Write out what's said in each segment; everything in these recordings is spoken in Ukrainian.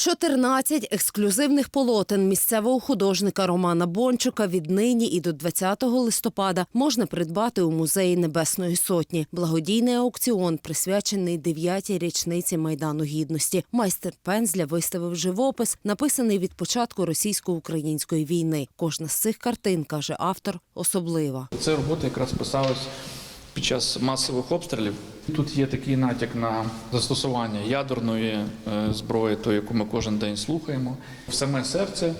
14 ексклюзивних полотен місцевого художника Романа Бончука віднині і до 20 листопада можна придбати у музеї Небесної Сотні. Благодійний аукціон присвячений 9-й річниці Майдану Гідності. Майстер пензля виставив живопис, написаний від початку російсько-української війни. Кожна з цих картин, каже автор, особлива. Ця робота якраз писалась під час масових обстрілів. Тут є такий натяк на застосування ядерної е, зброї, тої, яку ми кожен день слухаємо. В саме серце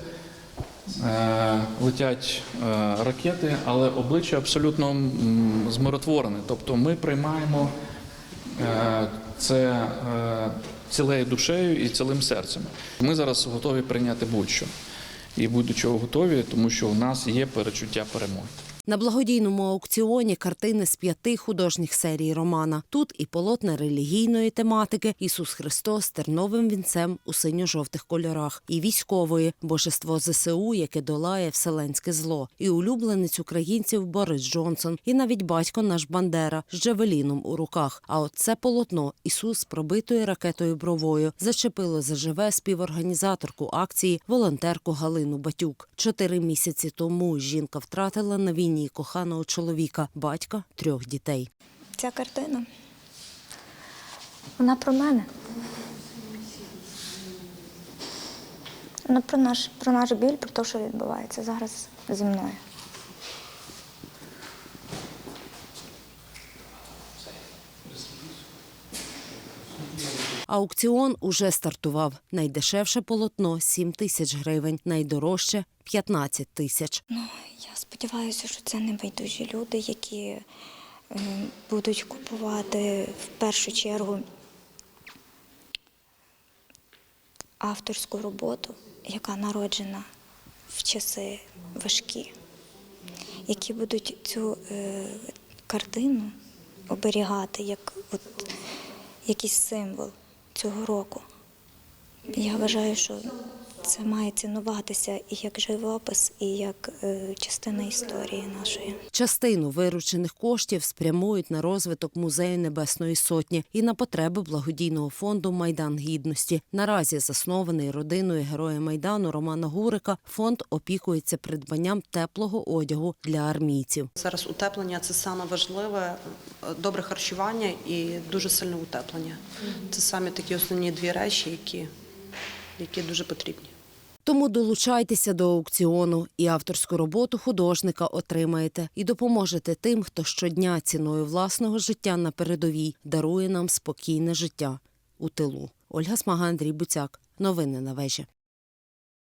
е, летять е, ракети, але обличчя абсолютно змиротворене. Тобто ми приймаємо це цілею душею і цілим серцем. Ми зараз готові прийняти будь-що. І будь-до чого готові, тому що у нас є перечуття перемоги. На благодійному аукціоні картини з п'яти художніх серій романа. Тут і полотна релігійної тематики Ісус Христос терновим вінцем у синьо-жовтих кольорах, і військової божество ЗСУ, яке долає вселенське зло, і улюбленець українців Борис Джонсон, і навіть батько наш Бандера з джавеліном у руках. А от це полотно Ісус пробитою ракетою бровою зачепило заживе співорганізаторку акції волонтерку Галину Батюк. Чотири місяці тому жінка втратила на війні коханого чоловіка, батька трьох дітей. Ця картина. Вона про мене. Вона про наш, про наш біль, про те, що відбувається зараз зі мною. Аукціон уже стартував. Найдешевше полотно 7 тисяч гривень, найдорожче 15 тисяч. Ну, я сподіваюся, що це не байдужі люди, які е, будуть купувати в першу чергу авторську роботу, яка народжена в часи важкі, які будуть цю е, картину оберігати як от, якийсь символ цього року. Я вважаю, що це має цінуватися і як живопис, і як е, частина історії нашої. Частину виручених коштів спрямують на розвиток музею Небесної Сотні і на потреби благодійного фонду Майдан Гідності. Наразі заснований родиною героя майдану Романа Гурика. Фонд опікується придбанням теплого одягу для армійців. Зараз утеплення це саме важливе, добре харчування і дуже сильне утеплення. Це саме такі основні дві речі, які, які дуже потрібні. Тому долучайтеся до аукціону і авторську роботу художника отримаєте і допоможете тим, хто щодня ціною власного життя на передовій дарує нам спокійне життя у тилу. Ольга Смага, Андрій Буцяк. Новини на вежі.